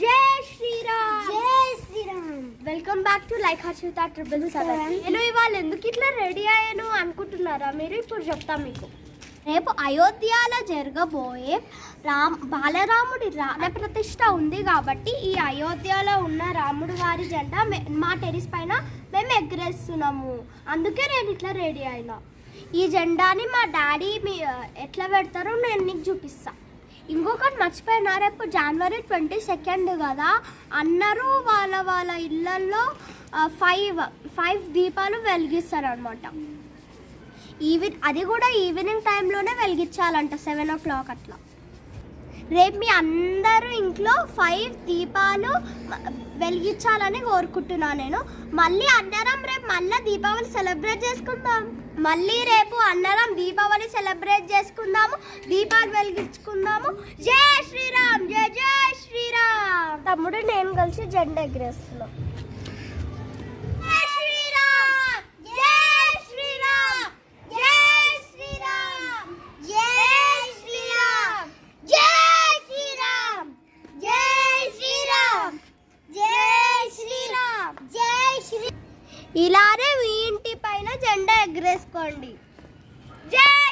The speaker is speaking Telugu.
జై శ్రీరామ్ జై Sriram welcome back to like Harshita triple seven నేను ఇవాళ ఎందుకు ఇట్లా రెడీ అయ్యాను అనుకుంటున్నారా? మీరు ఇప్పుడు చెప్తా మీకు. రేపు అయోధ్యలో జరగబోయే రామ్ బాలరాముడి రాణ ప్రతిష్ట ఉంది కాబట్టి ఈ అయోధ్యలో ఉన్న రాముడు వారి జెండా మే- టెరిస్ పైన మేము ఎగరేస్తున్నాము. అందుకే నేను ఇట్లా రెడీ అయినా. ఈ జెండాని మా డాడీ మీ ఎట్లా పెడతారో నేను నీకు చూపిస్తా. ఇంకొకటి మర్చిపోయినా రేపు జనవరి ట్వంటీ సెకండ్ కదా. అందరూ వాళ్ళ వాళ్ళ ఇళ్ళల్లో ఫైవ్ ఫైవ్ దీపాలు వెలిగిస్తారనమాట ఈవిన్ అది కూడా ఈవినింగ్ టైంలోనే వెలిగించాలంట సెవెన్ ఓ క్లాక్ అట్లా. రేపు మీ అందరూ ఇంట్లో ఫైవ్ దీపాలు వెలిగించాలని కోరుకుంటున్నాను నేను. మళ్ళీ అందరం రేపు మళ్ళీ దీపావళి సెలబ్రేట్ చేసుకుందాం. మళ్ళీ రేపు అందరం దీపావళి సెలబ్రేట్ చేసుకుందాము. దీపాలు వెలిగించుకుందాము. జై శ్రీరామ్ జై జై శ్రీరామ్. తమ్ముడు నేను కలిసి జెండా ఎగరేస్తున్నాం. ఇలానే మీ ఇంటి పైన జెండా ఎగరేసుకోండి. జై